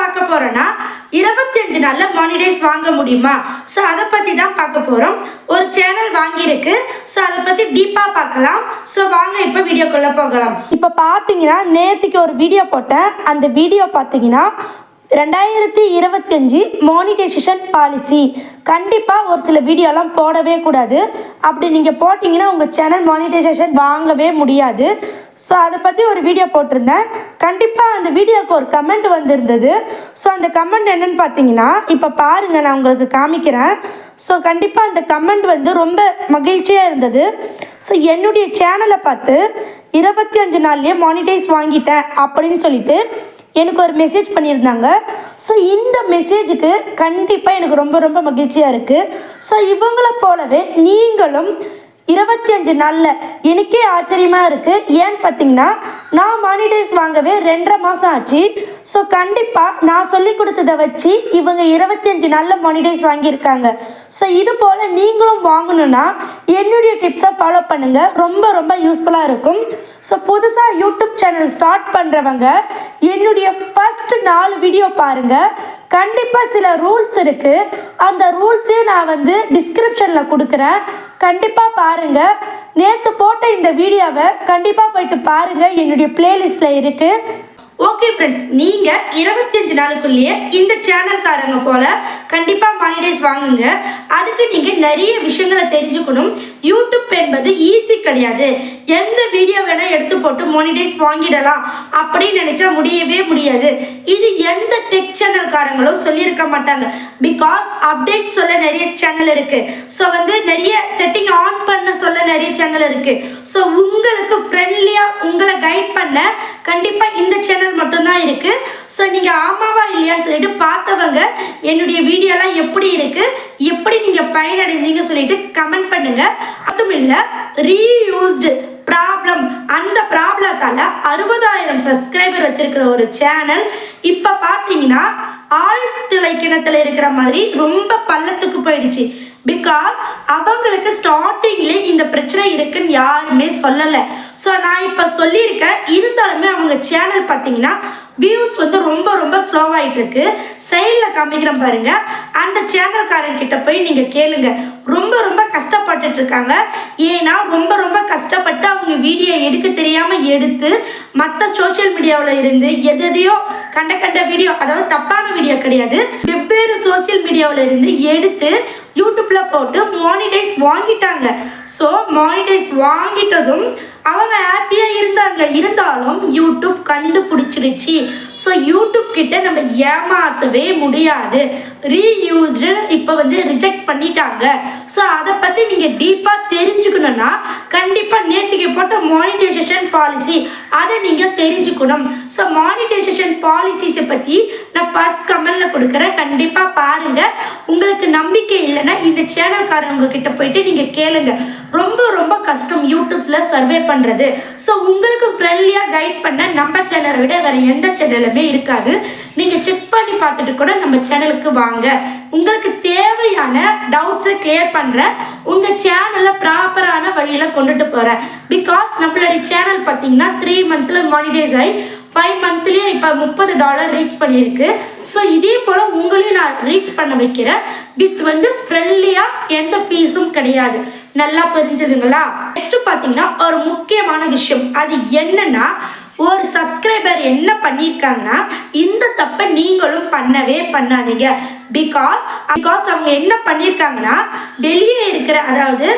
பார்க்க போகிறோன்னா இருபத்தஞ்சு நாளில் மானிடைஸ் வாங்க முடியுமா? ஸோ அதை பற்றி தான் பார்க்க போகிறோம் ஒரு சேனல் வாங்கியிருக்கு. ஸோ அதை பற்றி டீப்பாக பார்க்கலாம். ஸோ வாங்க இப்போ வீடியோக்குள்ளே போகலாம். இப்போ பார்த்தீங்கன்னா நேற்றுக்கு ஒரு வீடியோ போட்டேன். அந்த வீடியோ பார்த்தீங்கன்னா ரெண்டாயிரத்தி இருபத்தஞ்சி மானிட்டைசேஷன் பாலிசி கண்டிப்பாக ஒரு சில வீடியோலாம் போடவே கூடாது. அப்படி நீங்கள் போட்டிங்கன்னா உங்கள் சேனல் மானிட்டைசேஷன் வாங்கவே முடியாது. ஸோ அதை பற்றி ஒரு வீடியோ போட்டிருந்தேன். கண்டிப்பாக அந்த வீடியோக்கு ஒரு கமெண்ட் வந்திருந்தது. ஸோ அந்த கமெண்ட் என்னென்னு பார்த்தீங்கன்னா இப்போ பாருங்கள் நான் உங்களுக்கு காமிக்கிறேன். ஸோ கண்டிப்பாக அந்த கமெண்ட் வந்து ரொம்ப மகிழ்ச்சியாக இருந்தது. ஸோ என்னுடைய சேனலை பார்த்து இருபத்தி அஞ்சு நாள்லேயே மானிட்டைஸ் வாங்கிட்டேன் அப்படின்னு சொல்லிட்டு எனக்கு ஒரு மெசேஜ் பண்ணியிருந்தாங்க. ஸோ இந்த மெசேஜுக்கு கண்டிப்பாக எனக்கு ரொம்ப ரொம்ப மகிழ்ச்சியாக இருக்குது ஸோ இவங்களை போலவே நீங்களும் இருபத்தி அஞ்சு நாளில் எனக்கே ஆச்சரியமாக இருக்குது ஏன்னு பார்த்தீங்கன்னா நான் மானிடைஸ் வாங்கவே ரெண்டரை மாதம் ஆச்சு. ஸோ கண்டிப்பாக நான் சொல்லி கொடுத்ததை வச்சு இவங்க இருபத்தி அஞ்சு நாளில் மானிடைஸ் வாங்கியிருக்காங்க. ஸோ இது போல் நீங்களும் வாங்கணும்னா என்னுடைய டிப்ஸை ஃபாலோ பண்ணுங்கள் ரொம்ப ரொம்ப யூஸ்ஃபுல்லாக இருக்கும். ஸோ புதுசாக யூடியூப் சேனல் ஸ்டார்ட் பண்ணுறவங்க என்னுடைய ஃபஸ்ட் நாலு வீடியோ பாருங்கள் கண்டிப்பாக சில ரூல்ஸ் இருக்குது அந்த ரூல்ஸே நான் வந்து டிஸ்கிரிப்ஷனில் கொடுக்குறேன். கண்டிப்பாக பாருங்கள் நேற்று போட்ட இந்த வீடியோவை கண்டிப்பாக போயிட்டு பாருங்கள் என்னுடைய பிளேலிஸ்ட்டில் இருக்குது ஓகே ஃப்ரெண்ட்ஸ் நீங்கள் இருபத்தஞ்சு நாளுக்குள்ளேயே இந்த சேனல்காரங்க போல் கண்டிப்பாக மானிடைஸ் வாங்குங்க. அதுக்கு நீங்கள் நிறைய விஷயங்களை தெரிஞ்சுக்கணும். யூடியூப் என்பது ஈஸி கிடையாது. எந்த வீடியோ வேணால் எடுத்து போட்டு மானிடைஸ் வாங்கிடலாம் அப்படின்னு நினச்சா முடியவே முடியாது. இது எந்த டெக் சேனல்காரங்களும் சொல்லியிருக்க மாட்டாங்க. பிகாஸ் அப்டேட் சொல்ல நிறைய சேனல் இருக்குது ஸோ வந்து நிறைய செட்டிங் ஆன் பண்ண சொல்ல நிறைய சேனல் இருக்குது ஸோ உங்களுக்கு ஃப்ரெண்ட்லியாக உங்களை கைட் பண்ண கண்டிப்பாக இந்த சேனல் மட்டும்தான் இருக்குது ஸோ நீங்கள் ஆமாவா இல்லையான்னு சொல்லிட்டு பார்த்தவங்க என்னுடைய வீடியோலாம் எப்படி இருக்குது எப்படி நீங்கள் பயனடைந்தீங்கன்னு சொல்லிட்டு கமெண்ட் பண்ணுங்கள் மட்டும் இல்லை ரீயூஸ்டு ப்ராப்ளம் அந்த ப்ராப்ளத்தால் அறுபதாயிரம் சப்ஸ்கிரைபர் வச்சுருக்கிற ஒரு சேனல் இப்போ பார்த்தீங்கன்னா ஆழ்துளை கிணத்துல இருக்கிற மாதிரி ரொம்ப பள்ளத்துக்கு போயிடுச்சு. பிகாஸ் அவங்களுக்கு ஸ்டார்டிங்லேயே இந்த பிரச்சனை இருக்குன்னு யாருமே சொல்லலை. ஸோ நான் இப்போ சொல்லியிருக்கேன் இருந்தாலுமே அவங்க சேனல் பார்த்தீங்கன்னா வியூஸ் வந்து ரொம்ப ரொம்ப ஸ்லோவாயிட்டு இருக்கு சைடில் காமிக்கிறேன் பாருங்க. அந்த சேனல்காரன் கிட்ட போய் நீங்கள் கேளுங்க. ரொம்ப ரொம்ப கஷ்டப்பட்டுட்டு இருக்காங்க. ஏன்னா ரொம்ப ரொம்ப கஷ்டப்பட்டு அவங்க வீடியோ எடுக்க தெரியாமல் எடுத்து மற்ற சோஷியல் மீடியாவில் இருந்து எது எதையோ கண்ட கண்ட வீடியோ அதாவது தப்பான வீடியோ கிடையாது. வெவ்வேறு சோஷியல் மீடியாவில் இருந்து எடுத்து யூடியூப்ல போட்டு மானிடைஸ் வாங்கிட்டாங்க. ஸோ மானிடைஸ் வாங்கிட்டதும் அவங்க ஹாப்பியாக இருந்தாங்க. இருந்தாலும் யூடியூப் கண்டுபிடிச்சிருச்சு ஸோ யூடியூப் கிட்ட நம்ம ஏமாற்றவே முடியாது. ரீயூஸ்டு இப்போ வந்து ரிஜெக்ட் பண்ணிட்டாங்க. ஸோ அதை பற்றி நீங்கள் டீப்பாக தெரிஞ்சுக்கணுன்னா கண்டிப்பாக நேற்றுக்கு போட்ட மானிட்டைசேஷன் பாலிசி அதை நீங்கள் தெரிஞ்சுக்கணும். ஸோ மானிட்டைசேஷன் பாலிசிஸை பற்றி நான் ஃபஸ்ட் கமெண்டில் கொடுக்குறேன். கண்டிப்பாக பாருங்கள் உங்களுக்கு நம்பிக்கை இல்லைன்னா இந்த சேனல்காரவங்க கிட்ட போயிட்டு நீங்கள் கேளுங்க. ரொம்ப ரொம்ப கஷ்டம் யூடியூப்பில் சர்வே பண்ணுறது ஸோ உங்களுக்கு ஃப்ரெண்ட்லியாக கைட் பண்ண நம்ம சேனலை விட வேறு எந்த சேனலுமே இருக்காது. நீங்கள் செக் பண்ணி பார்த்துட்டு கூட நம்ம சேனலுக்கு வா வாங்க உங்களுக்கு தேவையான டவுட்ஸை கிளியர் பண்ணுறேன் உங்கள் சேனலை ப்ராப்பரான வழியில் கொண்டுட்டு போகிறேன் பிகாஸ் நம்மளுடைய சேனல் பார்த்தீங்கன்னா த்ரீ மந்த்தில் மானிடைஸ் ஆகி ஃபைவ் மந்த்லேயே இப்போ முப்பது டாலர் ரீச் பண்ணியிருக்கு. ஸோ இதே போல் உங்களையும் நான் ரீச் பண்ண வைக்கிறேன். வித் வந்து ஃப்ரெண்ட்லியாக எந்த ஃபீஸும் கிடையாது. நல்லா புரிஞ்சுதுங்களா? நெக்ஸ்ட் பார்த்தீங்கன்னா ஒரு முக்கியமான விஷயம். அது என்னன்னா ஒரு சப்ஸ்கிரைபர் என்ன பண்ணியிருக்காங்கன்னா இந்த தப்பை நீங்களும் பண்ணவே பண்ணாதீங்க. பிகாஸ் பிகாஸ் அவங்க என்ன பண்ணியிருக்காங்கன்னா வெளியே இருக்கிற அதாவது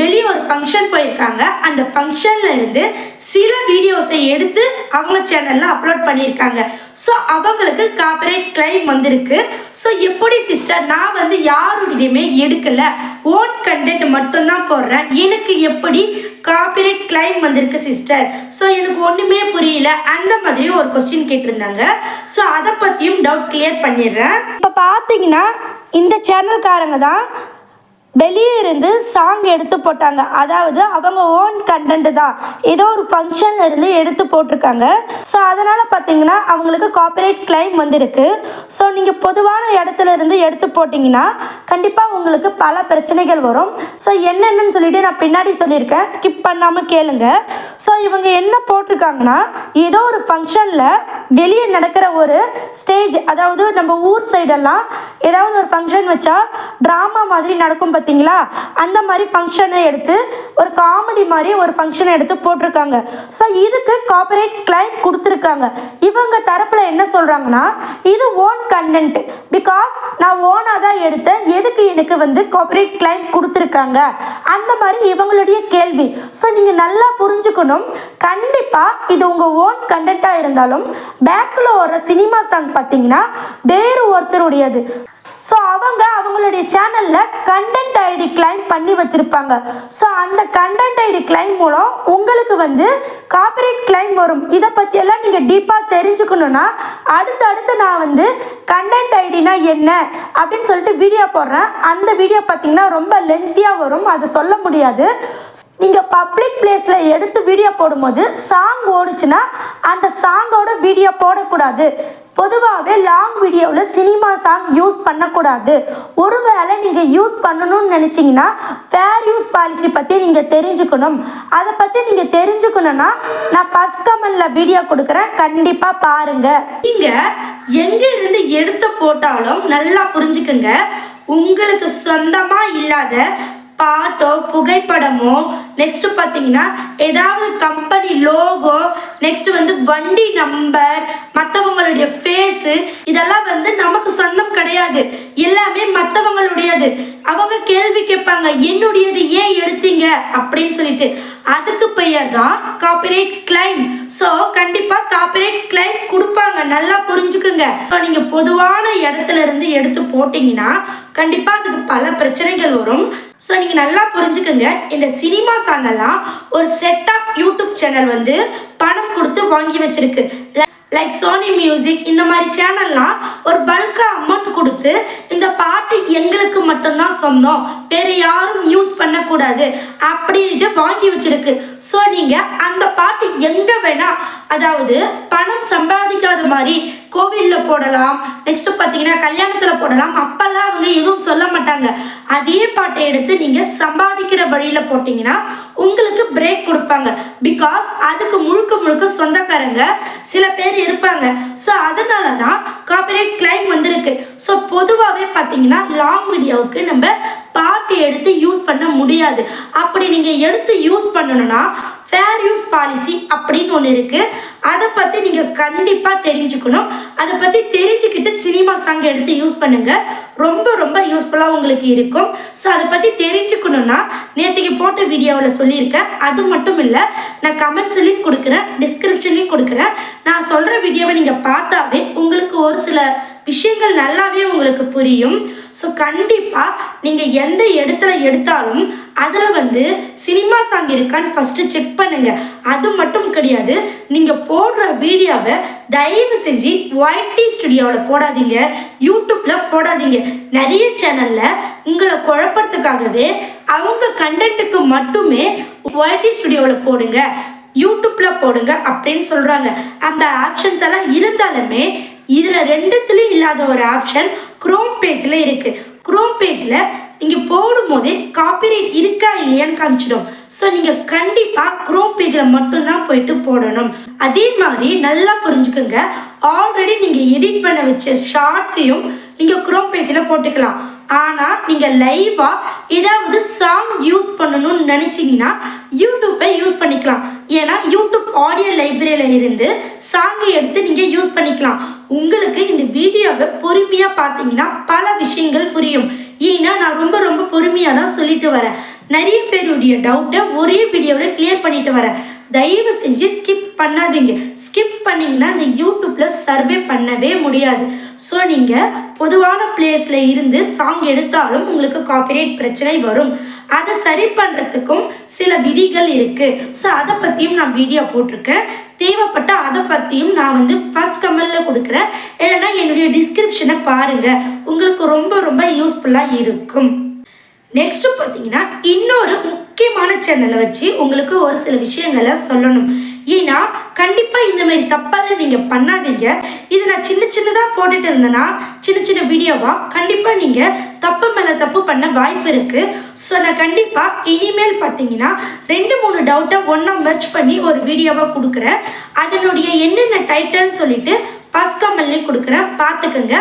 வெளியே ஒரு ஃபங்க்ஷன் போயிருக்காங்க. அந்த ஃபங்க்ஷன்ல இருந்து சில வீடியோஸை எடுத்து அவங்க சேனலில் அப்லோட் பண்ணியிருக்காங்க. ஸோ அவங்களுக்கு காப்பரேட் கிளைம் வந்திருக்கு. ஸோ எப்படி சிஸ்டர் நான் வந்து யாருடையுமே எடுக்கலை. ஓன் கண்டென்ட் மட்டும்தான் போடுறேன். எனக்கு எப்படி காப்பிரைட் கிளைம் வந்திருக்கு சிஸ்டர் ஸோ எனக்கு ஒன்றுமே புரியல. அந்த மாதிரி ஒரு கொஸ்டின் கேட்டிருந்தாங்க. ஸோ அதை பற்றியும் டவுட் கிளியர் பண்ணிடுறேன். இப்போ பார்த்தீங்கன்னா இந்த சேனல்காரங்க தான் வெளியே இருந்து சாங் எடுத்து போட்டாங்க. அதாவது அவங்க ஓன் கண்டென்ட் தான். ஏதோ ஒரு ஃபங்க்ஷன்ல இருந்து எடுத்து போட்டிருக்காங்க. ஸோ அதனால் பார்த்தீங்கன்னா அவங்களுக்கு காப்பிரைட் கிளைம் வந்திருக்கு. ஸோ நீங்கள் பொதுவான இடத்துல இருந்து எடுத்து போட்டிங்கன்னா கண்டிப்பாக உங்களுக்கு பல பிரச்சனைகள் வரும். ஸோ என்னென்னு சொல்லிட்டு நான் பின்னாடி சொல்லியிருக்கேன். ஸ்கிப் பண்ணாமல் கேளுங்க. ஸோ இவங்க என்ன போட்டிருக்காங்கன்னா ஏதோ ஒரு ஃபங்க்ஷனில் வெளியே நடக்கிற ஒரு ஸ்டேஜ் அதாவது நம்ம ஊர் சைடெல்லாம் ஏதாவது ஒரு ஃபங்க்ஷன் வச்சா ட்ராமா மாதிரி நடக்கும் பார்த்தீங்களா? அந்த மாதிரி ஃபங்க்ஷனை எடுத்து ஒரு காமெடி மாதிரி ஒரு ஃபங்க்ஷனை எடுத்து போட்டிருக்காங்க. ஸோ இதுக்கு காப்பரேட் கிளைம் கொடுத்துருக்காங்க. இவங்க தரப்பில் என்ன சொல்கிறாங்கன்னா இது ஓன் கண்டென்ட் பிகாஸ் நான் ஓனாக தான் எடுத்தேன். எதுக்கு எனக்கு வந்து காப்பரேட் கிளைம் கொடுத்துருக்காங்க? அந்த மாதிரி இவங்களுடைய கேள்வி. ஸோ நீங்கள் நல்லா புரிஞ்சுக்கணும். கண்டிப்பாக இது உங்கள் ஓன் கண்டென்ட்டாக இருந்தாலும் பேக்கில் வர சினிமா சாங் பார்த்தீங்கன்னா வேறு ஒருத்தருடையது. ஸோ அவங்க அவங்களுடைய சேனலில் கண்டென்ட் ஐடி கிளைம் பண்ணி வச்சுருப்பாங்க. ஸோ அந்த கண்டென்ட் ஐடி கிளைம் மூலம் உங்களுக்கு வந்து காப்பரேட் கிளைம் வரும். இதை பற்றியெல்லாம் நீங்கள் டீப்பாக தெரிஞ்சுக்கணுன்னா அடுத்தடுத்து நான் வந்து கண்டென்ட் ஐடினா என்ன அப்படின்னு சொல்லிட்டு வீடியோ போடுறேன். அந்த வீடியோ பார்த்தீங்கன்னா ரொம்ப லென்த்தியாக வரும். அதை சொல்ல முடியாது. நீங்கள் பப்ளிக் பிளேஸில் எடுத்து வீடியோ போடும்போது சாங் ஓடுச்சுன்னா அந்த சாங்கோட வீடியோ போடக்கூடாது. பொதுவாகவே லாங் வீடியோவில் சினிமா சாங் யூஸ் பண்ணக்கூடாது. ஒருவேளை நீங்கள் யூஸ் பண்ணணும்னு நினச்சிங்கன்னா ஃபேர் யூஸ் பாலிசி பற்றி நீங்கள் தெரிஞ்சுக்கணும். அதை பற்றி நீங்கள் தெரிஞ்சுக்கணுன்னா நான் ஃபஸ்ட் கமெண்டில் வீடியோ கொடுக்குறேன். கண்டிப்பாக பாருங்கள் நீங்கள் எங்கே இருந்து எடுத்து போட்டாலும் நல்லா புரிஞ்சுக்குங்க. உங்களுக்கு சொந்தமாக இல்லாத பாட்டோ புகைப்படமோ நெக்ஸ்ட் பார்த்தீங்கன்னா ஏதாவது கம்பெனி லோகோ நெக்ஸ்ட் வந்து வண்டி நம்பர் மற்றவங்களுடைய ஃபேஸு இதெல்லாம் வந்து நமக்கு சொந்தம் கிடையாது. எல்லாமே மற்றவங்களுடையது அவங்க கேள்வி கேட்பாங்க என்னுடையது ஏன் எடுத்தீங்க? அப்படின்னு சொல்லிட்டு. அதுக்கு பெயர் தான் காப்பிரைட் கிளைம் ஸோ கண்டிப்பாக காப்பிரைட் கிளைம் கொடுப்பாங்க. நல்லா புரிஞ்சுக்குங்க. ஸோ நீங்கள் பொதுவான இடத்துல இருந்து எடுத்து போட்டிங்கன்னா கண்டிப்பாக அதுக்கு பல பிரச்சனைகள் வரும். ஸோ நீங்கள் நல்லா புரிஞ்சுக்கோங்க. இந்த சினிமா சாங் எல்லாம் ஒரு செட் ஆஃப் யூடியூப் சேனல் வந்து பணம் கொடுத்து வாங்கி வச்சிருக்கு. லைக் சோனி மியூசிக் இந்த மாதிரி சேனல்லாம் ஒரு பல்காக அமௌண்ட் கொடுத்து இந்த பாட்டு எங்களுக்கு மட்டும்தான் சொந்தம். வேறு யாரும் யூஸ் பண்ணக்கூடாது. அப்படின்ட்டு வாங்கி வச்சிருக்கு. ஸோ நீங்கள் அந்த பாட்டு எங்கே வேணால் அதாவது பணம் சம்பாதிக்காத மாதிரி கோவிலில் போடலாம். நெக்ஸ்ட் பார்த்தீங்கன்னா கல்யாணத்தில் போடலாம். அப்பெல்லாம் அவங்க எதுவும் சொல்ல மாட்டாங்க. அதே பாட்டை எடுத்து நீங்கள் சம்பாதிக்கிற வழியில் போட்டிங்கன்னா உங்களுக்கு பிரேக் கொடுப்பாங்க. பிகாஸ் அதுக்கு முழுக்க முழுக்க சொந்தக்காரங்க சில பேர் இருப்பாங்க. ஸோ அதனால தான் காப்பிரைட் கிளைம் வந்திருக்கு. ஸோ பொதுவாகவே பார்த்தீங்கன்னா லாங் வீடியோவுக்கு நம்ம பாட்டு எடுத்து யூஸ் பண்ண முடியாது. அப்படி நீங்கள் எடுத்து யூஸ் பண்ணணும்னா ஃபேர் யூஸ் பாலிசி அப்படின்னு ஒன்று இருக்குது அதை பற்றி நீங்கள் கண்டிப்பாக தெரிஞ்சுக்கணும். அதை பற்றி தெரிஞ்சுக்கிட்டு சினிமா சாங் எடுத்து யூஸ் பண்ணுங்கள் ரொம்ப ரொம்ப யூஸ்ஃபுல்லாக உங்களுக்கு இருக்கும். ஸோ அதை பற்றி தெரிஞ்சுக்கணுன்னா நேற்றுக்கு போட்ட வீடியோவில் சொல்லியிருக்கேன். அது மட்டும் இல்லை நான் கமெண்ட்ஸ்லையும் கொடுக்குறேன் டிஸ்கிரிப்ஷன்லையும் கொடுக்குறேன். நான் சொல்கிற வீடியோவை நீங்கள் பார்த்தாவே உங்களுக்கு ஒரு சில விஷயங்கள் நல்லாவே உங்களுக்கு புரியும். ஸோ கண்டிப்பாக நீங்கள் எந்த இடத்துல எடுத்தாலும் அதில் வந்து சினிமா சாங் இருக்கான்னு ஃபஸ்ட்டு செக் பண்ணுங்கள் அது மட்டும் கிடையாது நீங்கள் போடுற வீடியோவை தயவு செஞ்சு ஒய்டி ஸ்டுடியோவில் போடாதீங்க. யூடியூப்பில் போடாதீங்க. நிறைய சேனலில் உங்களை குழப்பறதுக்காகவே அவங்க கண்டென்ட்டுக்கு மட்டுமே ஒய்டி ஸ்டுடியோவில் போடுங்க. யூடியூப்பில் போடுங்க அப்படின்னு சொல்கிறாங்க அந்த ஆப்ஷன்ஸ் எல்லாம் இருந்தாலுமே இதில் ரெண்டுத்துலேயும் இல்லாத ஒரு ஆப்ஷன் க்ரோம் பேஜில் இருக்குது க்ரோம் பேஜில் நீங்கள் போடும்போதே காப்பிரைட் இருக்கா இல்லையான்னு காமிச்சிடும். ஸோ நீங்கள் கண்டிப்பாக க்ரோம் பேஜில் மட்டும்தான் போயிட்டு போடணும். அதே மாதிரி நல்லா புரிஞ்சுக்கோங்க. ஆல்ரெடி நீங்கள் எடிட் பண்ண வச்ச ஷார்ட்ஸையும் நீங்கள் க்ரோம் பேஜில் போட்டுக்கலாம். ஆனால் நீங்கள் லைவாக ஏதாவது சாங் யூஸ் பண்ணணும்னு நினச்சிங்கன்னா யூடியூப்பை யூஸ் பண்ணிக்கலாம். ஏன்னா யூடியூப் ஆடியோ லைப்ரரியில் இருந்து சாங்கை எடுத்து நீங்கள் யூஸ் பண்ணிக்கலாம். உங்களுக்கு இந்த வீடியோவை பொறுமையாக பார்த்தீங்கன்னா பல விஷயங்கள் புரியும். ஏன்னா நான் ரொம்ப ரொம்ப பொறுமையாக தான் சொல்லிட்டு வரேன். நிறைய பேருடைய டவுட்டை ஒரே வீடியோவில் கிளியர் பண்ணிட்டு வரேன். தயவு செஞ்சு ஸ்கிப் பண்ணாதீங்க. ஸ்கிப் பண்ணிங்கன்னா அந்த யூடியூப்பில் சர்வே பண்ணவே முடியாது. ஸோ நீங்கள் பொதுவான பிளேஸில் இருந்து சாங் எடுத்தாலும் உங்களுக்கு காப்பிரைட் பிரச்சனை வரும். அதை சரி பண்ணுறதுக்கும் சில விதிகள் இருக்குது ஸோ அதை பற்றியும் நான் வீடியோ போட்டிருக்கேன். தேவைப்பட்ட அதை பற்றியும் நான் வந்து ஃபஸ்ட் கமெண்டில் கொடுக்குறேன். இல்லைன்னா என்னுடைய டிஸ்கிரிப்ஷனை பாருங்கள் உங்களுக்கு ரொம்ப ரொம்ப யூஸ்ஃபுல்லாக இருக்கும். நெக்ஸ்ட் பார்த்தீங்கன்னா இன்னொரு முக்கியமான சேனலை வச்சு உங்களுக்கு ஒரு சில விஷயங்களை சொல்லணும். ஏன்னா கண்டிப்பாக இந்த மாதிரி தப்பெல்லாம் நீங்கள் பண்ணாதீங்க. இது நான் சின்ன சின்னதாக போட்டுட்டு இருந்தேன்னா சின்ன சின்ன வீடியோவாக கண்டிப்பாக நீங்கள் தப்பு மேலே தப்பு பண்ண வாய்ப்பு இருக்குது ஸோ நான் கண்டிப்பாக இனிமேல் பார்த்தீங்கன்னா ரெண்டு மூணு டவுட்டை ஒன்றா மெர்ச் பண்ணி ஒரு வீடியோவாக கொடுக்குறேன். அதனுடைய என்னென்ன டைட்டல்னு சொல்லிட்டு ஃபஸ்ட் கமெண்ட்லேயே கொடுக்குறேன். பார்த்துக்கோங்க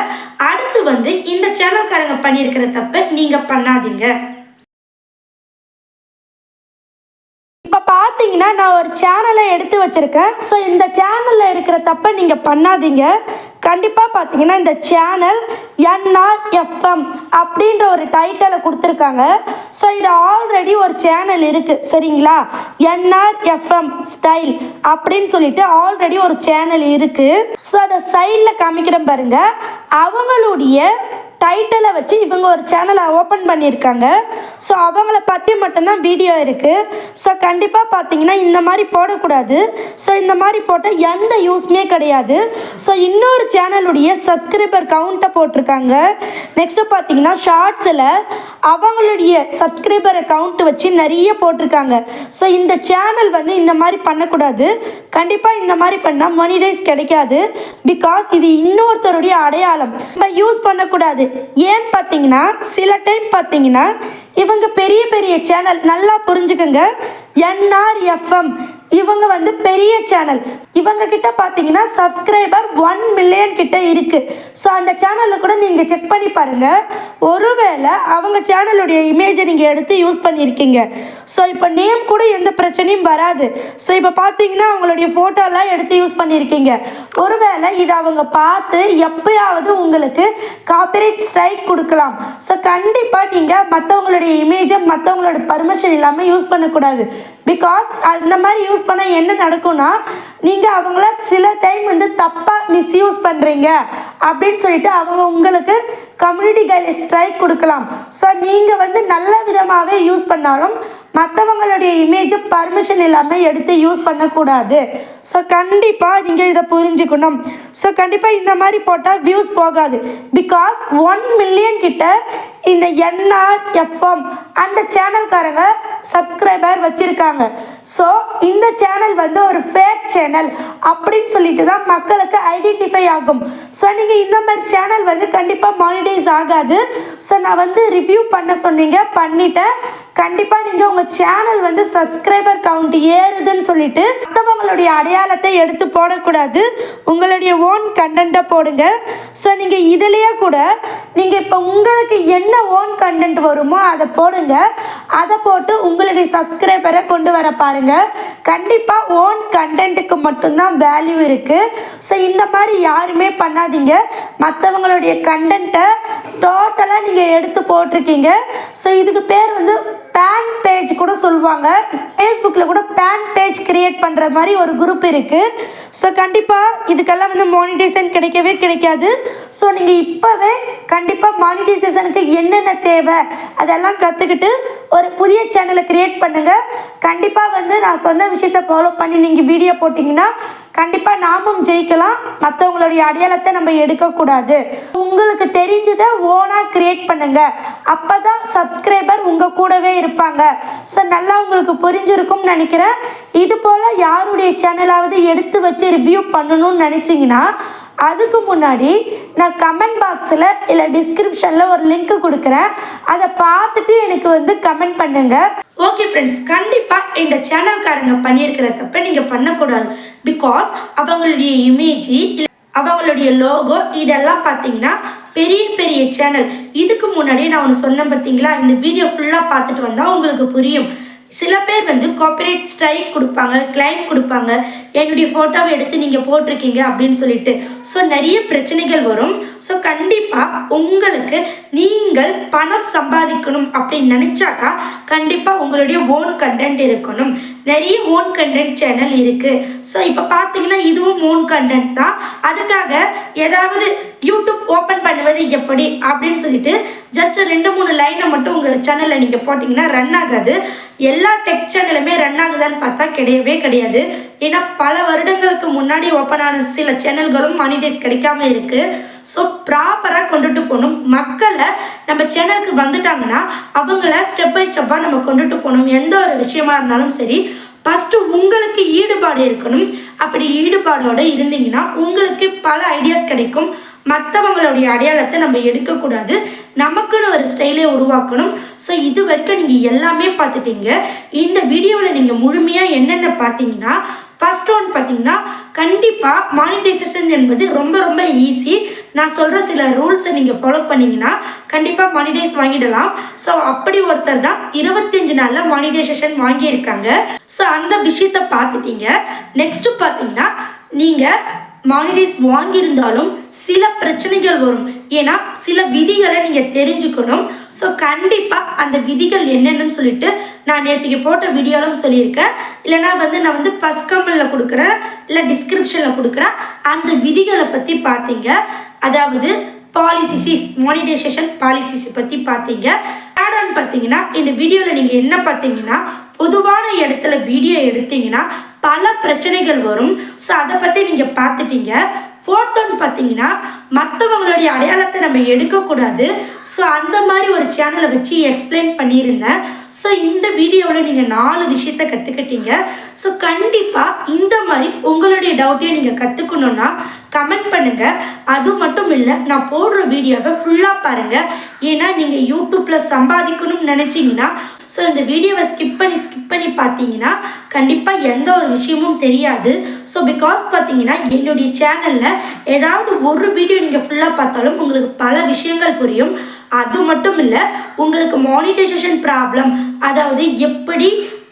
அடுத்து வந்து இந்த சேனல்காரங்க பண்ணியிருக்கிற தப்பை நீங்கள் பண்ணாதீங்க. பார்த்தீங்கன்னா நான் ஒரு சேனலை எடுத்து வச்சுருக்கேன். ஸோ இந்த சேனலில் இருக்கிற தப்பை நீங்கள் பண்ணாதீங்க. கண்டிப்பாக பார்த்தீங்கன்னா இந்த சேனல் என்ஆர்எஃப்எம் அப்படின்ற ஒரு டைட்டலை கொடுத்துருக்காங்க. ஸோ இது ஆல்ரெடி ஒரு சேனல் இருக்குது சரிங்களா? என்ஆர்எஃப்எம் ஸ்டைல் அப்படின்னு சொல்லிட்டு ஆல்ரெடி ஒரு சேனல் இருக்குது ஸோ அதை சைடில் காமிக்கிறேன் பாருங்கள் அவங்களுடைய டைட்டிலை வச்சு இவங்க ஒரு சேனலை ஓப்பன் பண்ணியிருக்காங்க. ஸோ அவங்கள பற்றி மட்டும்தான் வீடியோ இருக்குது ஸோ கண்டிப்பாக பார்த்தீங்கன்னா இந்த மாதிரி போடக்கூடாது. ஸோ இந்த மாதிரி போட்டால் எந்த யூஸ்மே கிடையாது. ஸோ இன்னொரு சேனலுடைய சப்ஸ்கிரைபர் கவுண்ட்டை போட்டிருக்காங்க. நெக்ஸ்ட்டு பார்த்தீங்கன்னா ஷார்ட்ஸில் அவங்களுடைய சப்ஸ்கிரைபர் கவுண்ட் வச்சு நிறைய போட்டிருக்காங்க. ஸோ இந்த சேனல் வந்து இந்த மாதிரி பண்ணக்கூடாது. கண்டிப்பாக இந்த மாதிரி பண்ணால் மணிடைஸ் கிடைக்காது. பிகாஸ் இது இன்னொருத்தருடைய அடையாளம். நம்ம யூஸ் பண்ணக்கூடாது. ஏன்னு பார்த்தீங்கன்னா சில டைம் பார்த்தீங்கன்னா இவங்க பெரிய பெரிய சேனல் நல்லா புரிஞ்சுக்கோங்க. என்ஆர்எஃப்எம் இவங்க வந்து பெரிய சேனல் இவங்க கிட்ட பார்த்தீங்கன்னா சப்ஸ்கிரைபர் ஒன் மில்லியன் கிட்ட இருக்கு. ஸோ அந்த சேனலில் கூட நீங்கள் செக் பண்ணி பாருங்க. ஒருவேளை அவங்க சேனலுடைய இமேஜை நீங்கள் எடுத்து யூஸ் பண்ணியிருக்கீங்க ஸோ இப்போ நேம் கூட எந்த பிரச்சனையும் வராது. ஸோ இப்போ பார்த்தீங்கன்னா அவங்களுடைய ஃபோட்டோலாம் எடுத்து யூஸ் பண்ணியிருக்கீங்க ஒருவேளை இதை அவங்க பார்த்து எப்பயாவது உங்களுக்கு காப்பிரைட் ஸ்ட்ரைக் கொடுக்கலாம். ஸோ கண்டிப்பாக நீங்கள் மற்றவங்களுடைய இமேஜை மற்றவங்களோட பர்மிஷன் இல்லாமல் யூஸ் பண்ணக்கூடாது. பிகாஸ் அந்த மாதிரி யூஸ் பண்ணால் என்ன நடக்கும்னா நீங்கள் அவங்கள சில டைம் வந்து தப்பாக மிஸ்யூஸ் பண்ணுறீங்க அப்படின்னு சொல்லிட்டு அவங்க உங்களுக்கு கம்யூனிட்டி கைல ஸ்ட்ரைக் கொடுக்கலாம். ஸோ நீங்கள் வந்து நல்ல விதமாகவே யூஸ் பண்ணாலும் மற்றவங்களுடைய இமேஜை பர்மிஷன் இல்லாமல் எடுத்து யூஸ் பண்ணக்கூடாது. ஸோ கண்டிப்பாக நீங்கள் இதை புரிஞ்சுக்கணும். ஸோ கண்டிப்பாக இந்த மாதிரி போட்டால் வியூஸ் போகாது. பிகாஸ் ஒன் மில்லியன் கிட்ட இந்த என்ஆர்எஃப்எம் அந்த சேனல்காரங்க சப்ஸ்கிரைபர் வச்சுருக்காங்க. ஸோ இந்த சேனல் வந்து ஒரு ஃபேக் சேனல் அப்படின்னு சொல்லிட்டு தான் மக்களுக்கு ஐடென்டிஃபை ஆகும். ஸோ நீங்கள் இந்த மாதிரி சேனல் வந்து கண்டிப்பாக மானிடைஸ் ஆகாது. ஸோ நான் வந்து ரிவ்யூ பண்ண சொன்னீங்க பண்ணிட்டேன். கண்டிப்பாக நீங்கள் உங்கள் சேனல் வந்து சப்ஸ்கிரைபர் கவுண்ட் ஏறுதுன்னு சொல்லிட்டு மற்றவங்களுடைய அடையாளத்தை எடுத்து போடக்கூடாது. உங்களுடைய ஓன் கண்டென்ட்டை போடுங்க. ஸோ நீங்கள் இதுலேயே கூட நீங்கள் இப்போ உங்களுக்கு என்ன ஓன் கண்டென்ட் வருமோ அதை போடுங்க. அதை போட்டு உங்களுடைய சப்ஸ்கிரைபரை கொண்டு வர பாருங்க. கண்டிப்பாக ஓன் கண்டென்ட்டுக்கு மட்டும்தான் வேல்யூ இருக்குது ஸோ இந்த மாதிரி யாருமே பண்ணாதீங்க. மற்றவங்களுடைய கண்டென்ட்டை டோட்டலாக நீங்கள் எடுத்து போட்டிருக்கீங்க. ஸோ இதுக்கு பேர் வந்து பேன் பேஜ் கூட சொல்லுவாங்க ஃபேஸ்புக்கில் கூட பேன் பேஜ் கிரியேட் பண்ணுற மாதிரி ஒரு குரூப் இருக்குது ஸோ கண்டிப்பாக இதுக்கெல்லாம் வந்து மானிட்டைசேஷன் கிடைக்கவே கிடைக்காது. ஸோ நீங்கள் இப்போவே கண்டிப்பாக மானிட்டைசேஷனுக்கு என்னென்ன தேவை அதெல்லாம் கற்றுக்கிட்டு ஒரு புதிய சேனலை கிரியேட் பண்ணுங்கள் கண்டிப்பாக வந்து நான் சொன்ன விஷயத்தை ஃபாலோ பண்ணி நீங்கள் வீடியோ போட்டிங்கன்னா கண்டிப்பாக நாமும் ஜெயிக்கலாம். மற்றவங்களுடைய அடையாளத்தை நம்ம எடுக்கக்கூடாது. உங்களுக்கு தெரிஞ்சதை ஓனாக கிரியேட் பண்ணுங்கள் அப்போ தான் சப்ஸ்கிரைபர் உங்கள் கூடவே இருப்பாங்க. ஸோ நல்லா உங்களுக்கு புரிஞ்சிருக்கும்னு நினைக்கிறேன். இது போல் யாருடைய சேனலாவது எடுத்து வச்சு ரிவ்யூ பண்ணணும்னு நினச்சிங்கன்னா அதுக்கு முன்னாடி நான் கமெண்ட் பாக்ஸில் இல்லை டிஸ்கிரிப்ஷனில் ஒரு லிங்க் கொடுக்குறேன். அதை பார்த்துட்டு எனக்கு வந்து கமெண்ட் பண்ணுங்க. ஓகே ஃப்ரெண்ட்ஸ் கண்டிப்பாக இந்த சேனல்காரங்க பண்ணியிருக்கிற தப்பை நீங்கள் பண்ணக்கூடாது. பிகாஸ் அவங்களுடைய இமேஜ் அவங்களுடைய லோகோ இதெல்லாம் பார்த்தீங்கன்னா பெரிய பெரிய சேனல் இதுக்கு முன்னாடி நான் ஒன்று சொன்னேன் பார்த்தீங்களா? இந்த வீடியோ ஃபுல்லாக பார்த்துட்டு வந்தால் உங்களுக்கு புரியும். சில பேர் வந்து காப்பிரைட் ஸ்ட்ரைக் கொடுப்பாங்க கிளைம் கொடுப்பாங்க. என்னுடைய ஃபோட்டோவை எடுத்து நீங்கள் போட்டிருக்கீங்க அப்படின்னு சொல்லிட்டு. ஸோ நிறைய பிரச்சனைகள் வரும். ஸோ கண்டிப்பாக உங்களுக்கு நீங்கள் பணம் சம்பாதிக்கணும் அப்படின்னு நினச்சாக்கா கண்டிப்பாக உங்களுடைய ஓன் கண்டென்ட் இருக்கணும். நிறைய ஓன் கண்டென்ட் சேனல் இருக்குது ஸோ இப்போ பார்த்தீங்கன்னா இதுவும் ஓன் கண்டென்ட் தான். அதுக்காக ஏதாவது யூடியூப் ஓப்பன் பண்ணுவது எப்படி அப்படின்னு சொல்லிட்டு ஜஸ்ட் ரெண்டு மூணு லைனை மட்டும் உங்கள் சேனலில் நீங்கள் போட்டிங்கன்னா ரன் ஆகாது. எல்லா டெக் சேனலுமே ரன் ஆகுதான்னு பார்த்தா கிடையவே கிடையாது. ஏன்னா பல வருடங்களுக்கு முன்னாடி ஓப்பன் ஆன சில சேனல்களும் மானிடைஸ் கிடைக்காம இருக்குது ஸோ ப்ராப்பராக கொண்டுட்டு போகணும். மக்களை நம்ம சேனலுக்கு வந்துட்டாங்கன்னா அவங்கள ஸ்டெப் பை ஸ்டெப்பாக நம்ம கொண்டுட்டு போகணும். எந்த ஒரு விஷயமா இருந்தாலும் சரி ஃபஸ்ட்டு உங்களுக்கு ஈடுபாடு இருக்கணும். அப்படி ஈடுபாடோடு இருந்தீங்கன்னா உங்களுக்கு பல ஐடியாஸ் கிடைக்கும். மற்றவங்களுடைய அடையாளத்தை நம்ம எடுக்கக்கூடாது. நமக்குன்னு ஒரு ஸ்டைலே உருவாக்கணும். ஸோ இது வரைக்கும் நீங்கள் எல்லாமே பார்த்துட்டீங்க. இந்த வீடியோவில் நீங்கள் முழுமையாக என்னென்ன பார்த்தீங்கன்னா ஃபர்ஸ்ட் ஒன் பார்த்தீங்கன்னா கண்டிப்பாக மானிட்டைசேஷன் என்பது ரொம்ப ரொம்ப ஈஸி நான் சொல்கிற சில ரூல்ஸை நீங்கள் ஃபாலோ பண்ணிங்கன்னா கண்டிப்பாக மானிடைஸ் வாங்கிடலாம். ஸோ அப்படி ஒருத்தர் தான் இருபத்தஞ்சு நாளில் மானிடைசேஷன் வாங்கியிருக்காங்க. ஸோ அந்த விஷயத்தை பார்த்துட்டீங்க. நெக்ஸ்ட்டு பார்த்தீங்கன்னா நீங்கள் மானிடைஸ் வாங்கியிருந்தாலும் சில பிரச்சனைகள் வரும். ஏன்னா சில விதிகளை நீங்கள் தெரிஞ்சுக்கணும். ஸோ கண்டிப்பாக அந்த விதிகள் என்னென்னு சொல்லிட்டு நான் நேற்றுக்கு போட்ட வீடியோலும் சொல்லியிருக்கேன். இல்லைனா வந்து நான் வந்து ஃபஸ்ட் கம்பலில் கொடுக்குறேன் இல்லை டிஸ்கிரிப்ஷனில் கொடுக்குறேன். அந்த விதிகளை பற்றி பார்த்தீங்க. அதாவது பாலிசிசிஸ் மானிடைசேஷன் பாலிசிஸ் பற்றி பார்த்தீங்க. தேர்ட் ஒன் பார்த்தீங்கன்னா இந்த வீடியோவில் நீங்கள் என்ன பார்த்தீங்கன்னா பொதுவான இடத்துல வீடியோ எடுத்தீங்கன்னா பல பிரச்சனைகள் வரும். ஸோ அதை பற்றி நீங்கள் பார்த்துட்டீங்க. ஃபோர்த் ஒன் பார்த்தீங்கன்னா மற்றவங்களுடைய அடையாளத்தை நம்ம எடுக்கக்கூடாது. ஸோ அந்த மாதிரி ஒரு சேனலை வச்சு எக்ஸ்பிளைன் பண்ணியிருந்தேன். ஸோ இந்த வீடியோவில் நீங்கள் நாலு விஷயத்த கற்றுக்கிட்டீங்க ஸோ கண்டிப்பாக இந்த மாதிரி உங்களுடைய டவுட்டையும் நீங்கள் கற்றுக்கணுன்னா கமெண்ட் பண்ணுங்கள் அது மட்டும் இல்லை நான் போடுற வீடியோவை ஃபுல்லாக பாருங்கள் ஏன்னா நீங்கள் யூடியூப்பில் சம்பாதிக்கணும்னு நினச்சிங்கன்னா ஸோ இந்த வீடியோவை ஸ்கிப் பண்ணி ஸ்கிப் பண்ணி பார்த்தீங்கன்னா கண்டிப்பாக எந்த ஒரு விஷயமும் தெரியாது. ஸோ பிகாஸ் பார்த்தீங்கன்னா என்னுடைய சேனலில் ஏதாவது ஒரு வீடியோ நீங்கள் ஃபுல்லாக பார்த்தாலும் உங்களுக்கு பல விஷயங்கள் புரியும். அது மட்டும் இல்லை உங்களுக்கு மானிட்டைசேஷன் ப்ராப்ளம் அதாவது எப்படி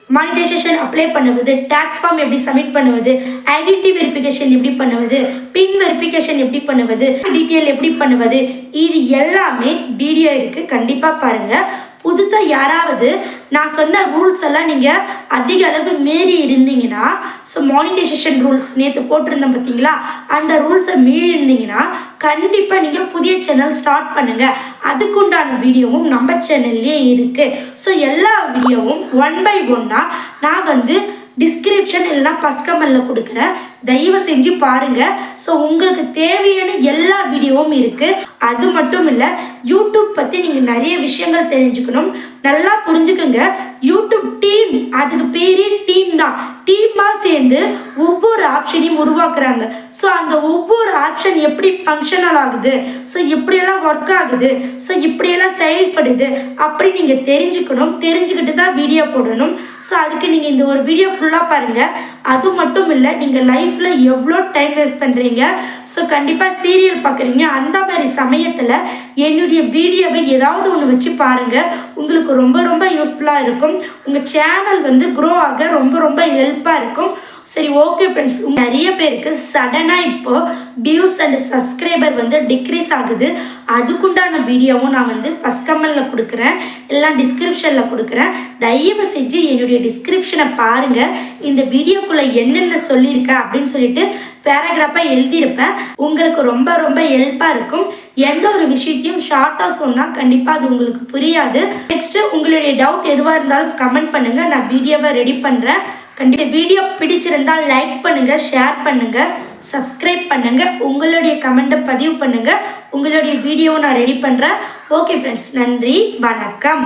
மானிட்டைசேஷன் அப்ளை பண்ணுவது டேக்ஸ் ஃபார்ம் எப்படி சப்மிட் பண்ணுவது ஐடென்டி வெரிஃபிகேஷன் எப்படி பண்ணுவது பின் வெரிஃபிகேஷன் எப்படி பண்ணுவது டீட்டெயில் எப்படி பண்ணுவது இது எல்லாமே வீடியோ இருக்குது கண்டிப்பாக பாருங்கள் புதுசாக யாராவது நான் சொன்ன ரூல்ஸ் எல்லாம் நீங்கள் அதிக அளவு மீறி இருந்தீங்கன்னா ஸோ மானிட்டைசேஷன் ரூல்ஸ் நேற்று போட்டிருந்தேன் பார்த்தீங்களா அந்த ரூல்ஸை மீறி இருந்தீங்கன்னா கண்டிப்பாக நீங்கள் புதிய சேனல் ஸ்டார்ட் பண்ணுங்கள் அதுக்குண்டான வீடியோவும் நம்ம சேனல்லே இருக்குது ஸோ எல்லா வீடியோவும் ஒன் பை ஒன்னாக நான் வந்து டிஸ்கிரிப்ஷன் இல்லைனா பஸ்கமல்ல கொடுக்குறேன். தயவு செஞ்சு பாருங்கள் ஸோ உங்களுக்கு தேவையான எல்லா வீடியோவும் இருக்குது அது மட்டும் இல்லை யூடியூப் பற்றி நீங்கள் நிறைய விஷயங்கள் தெரிஞ்சுக்கணும். நல்லா புரிஞ்சுக்கோங்க. யூடியூப் டீம் அதுக்கு பேரே டீம் தான். டீமாக சேர்ந்து ஒவ்வொரு ஆப்ஷனையும் உருவாக்குறாங்க. ஸோ அந்த ஒவ்வொரு ஆப்ஷன் எப்படி ஃபங்க்ஷனல் ஆகுது? ஸோ எப்படியெல்லாம் ஒர்க் ஆகுது? ஸோ இப்படியெல்லாம் செயல்படுது? அப்படி நீங்கள் தெரிஞ்சுக்கணும். தெரிஞ்சுக்கிட்டு தான் வீடியோ போடணும். ஸோ அதுக்கு நீங்கள் இந்த ஒரு வீடியோ ஃபுல்லாக பாருங்கள் அது மட்டும் இல்லை நீங்கள் லைஃப்பில் எவ்வளோ டைம் வேஸ்ட் பண்ணுறீங்க ஸோ கண்டிப்பாக சீரியல் பார்க்குறீங்க அந்த மாதிரி சமயத்தில் என்னுடைய வீடியோவை ஏதாவது ஒன்று வச்சு பாருங்கள் உங்களுக்கு ரொம்ப ரொம்ப யூஸ்ஃபுல்லாக இருக்கும். உங்கள் சேனல் வந்து க்ரோ ஆக ரொம்ப ரொம்ப ஹெல்ப்பாக இருக்கும். சரி ஓகே ஃப்ரெண்ட்ஸ் நிறைய பேருக்கு சடனாக இப்போ வியூஸ் அண்ட் சப்ஸ்கிரைபர் வந்து டிக்ரீஸ் ஆகுது. அதுக்குண்டான வீடியோவும் நான் வந்து ஃபஸ்ட் கமெண்டில் கொடுக்குறேன். எல்லாம் டிஸ்கிரிப்ஷனில் கொடுக்குறேன். தயவு செஞ்சு என்னுடைய டிஸ்கிரிப்ஷனை பாருங்கள் இந்த வீடியோக்குள்ளே என்னென்ன சொல்லியிருக்கேன் அப்படின்னு சொல்லிட்டு பேராகிராஃபாக எழுதியிருப்பேன். உங்களுக்கு ரொம்ப ரொம்ப ஹெல்ப்பாக இருக்கும். எந்த ஒரு விஷயத்தையும் ஷார்ட்டாக சொன்னால் கண்டிப்பாக அது உங்களுக்கு புரியாது. நெக்ஸ்ட்டு உங்களுடைய டவுட் எதுவாக இருந்தாலும் கமெண்ட் பண்ணுங்கள் நான் வீடியோவை ரெடி பண்ணுறேன் கண்டிப்பாக வீடியோ பிடிச்சிருந்தால் லைக் பண்ணுங்கள் ஷேர் பண்ணுங்கள் சப்ஸ்கிரைப் பண்ணுங்கள் உங்களுடைய கமெண்ட்டை பதிவு பண்ணுங்கள் உங்களுடைய வீடியோவை நான் ரெடி பண்ணுறேன் ஓகே ஃப்ரெண்ட்ஸ் நன்றி வணக்கம்.